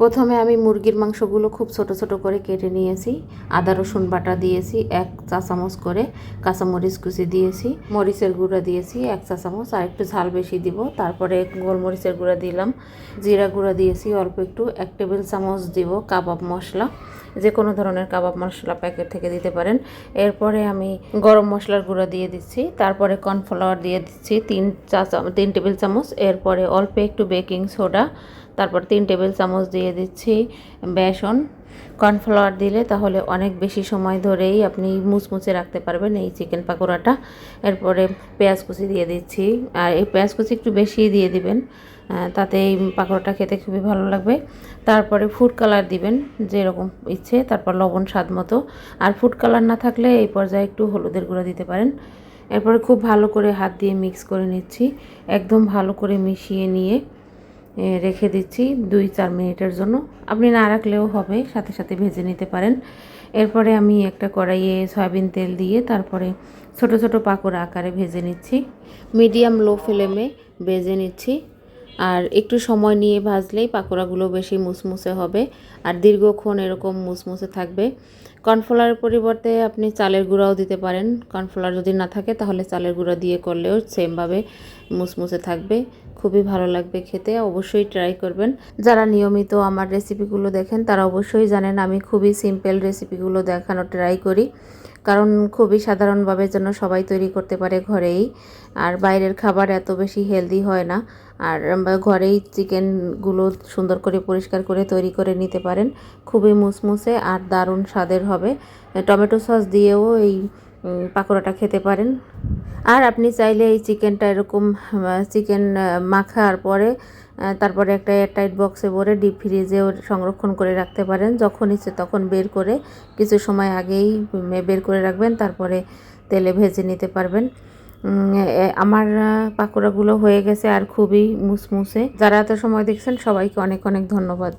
প্রথমে আমি মুরগির মাংসগুলো খুব ছোট ছোট করে কেটে নিয়েছি, আদা, রসুন বাটা দিয়েছি, এক চা চামচ করে কাঁচামরিচ কুচি দিয়েছি, মরিচের গুঁড়া দিয়েছি, এক চা চামচ, আর একটু ঝাল বেশি দিব। তারপরে গোলমরিচের গুঁড়া দিলাম, জিরা গুঁড়া দিয়েছি, অল্প একটু এক টেবিল চামচ দিব কাবাব মশলা। যে কোনো ধরনের কাবাব মশলা প্যাকেট থেকে দিতে পারেন। এরপরে আমি গরম মশলার গুঁড়া দিয়ে দিচ্ছি, তারপরে কর্নফ্লাওয়ার দিয়ে দিচ্ছি তিন চা চামচ তিন টেবিল চামচ। এরপরে অল্প একটু বেকিং সোডা তারপর তিন টেবিল চামচ দিয়ে দিচ্ছি বেসন। কর্নফ্লাওয়ার দিলে তাহলে অনেক বেশি সময় ধরেই আপনি মুচমুচে রাখতে পারবেন এই চিকেন পাকোড়াটা। এরপরে পেঁয়াজ কুচি দিয়ে দিচ্ছি। আর এই পেঁয়াজ কুচি একটু বেশি দিয়ে দিবেন তাতে এই পাকোড়াটা খেতে খুবই ভালো লাগবে। তারপরে ফুড কালার দিবেন, যেরকম ইচ্ছে, তারপর লবণ স্বাদ মতো। আর ফুড কালার না থাকলে এই পর্যায়ে একটু হলুদের গুঁড়া দিতে পারেন। এরপরে খুব ভালো করে হাত দিয়ে মিক্স করে নিচ্ছি, একদম ভালো করে মিশিয়ে নিয়ে। রেখে দিচ্ছি দুই চার মিনিটের জন্য। আপনি না রাখলেও হবে, সাথে সাথে ভেজে নিতে পারেন। এরপরে আমি একটা কড়াইয়ে সয়াবিন তেল দিয়ে তারপরে ছোট ছোট পাকোড়া আকারে ভেজে নিচ্ছি। মিডিয়াম লো ফ্লেমে ভেজে নিচ্ছি। আর একটু সময় নিয়ে ভাজলেই পাকোড়াগুলো বেশি মুসমুসে হবে। আর দীর্ঘক্ষণ এরকম মুসমুসে থাকবে। কর্নফ্লাওয়ারের পরিবর্তে আপনি চালের গুঁড়াও দিতে পারেন। কর্নফ্লাওয়ার যদি না থাকে, তাহলে চালের গুঁড়া দিয়ে করলেও সেমভাবে মুসমুসে থাকবে। খুবই ভালো লাগবে খেতে, অবশ্যই ট্রাই করবেন। যারা নিয়মিত আমার রেসিপিগুলো দেখেন, তারা অবশ্যই জানেন আমি খুবই সিম্পল রেসিপিগুলো দেখানো ট্রাই করি। কারণ খুবই সাধারণভাবে যেন সবাই তৈরি করতে পারে ঘরেই। আর বাইরের খাবার এত বেশি হেলদি হয় না। আর ঘরেই চিকেনগুলো সুন্দর করে পরিষ্কার করে তৈরি করে নিতে পারেন। খুবই মুসমুসে আর দারুণ স্বাদের হবে। টমেটো সস দিয়েও এই পাকোড়াটা খেতে পারেন। আর আপনি চাইলে এই চিকেনটা এরকম চিকেন মাখার পরে তারপরে একটা এয়ারটাইট বক্সে ভরে ডিপ ফ্রিজেও সংরক্ষণ করে রাখতে পারেন। যখন ইচ্ছে তখন বের করে কিছু সময় আগেই বের করে রাখবেন, তারপরে তেলে ভেজে নিতে পারবেন। আমার পাকোড়াগুলো হয়ে গেছে আর খুবই মুসমুসে। যারা এত সময় দেখছেন, সবাইকে অনেক অনেক ধন্যবাদ।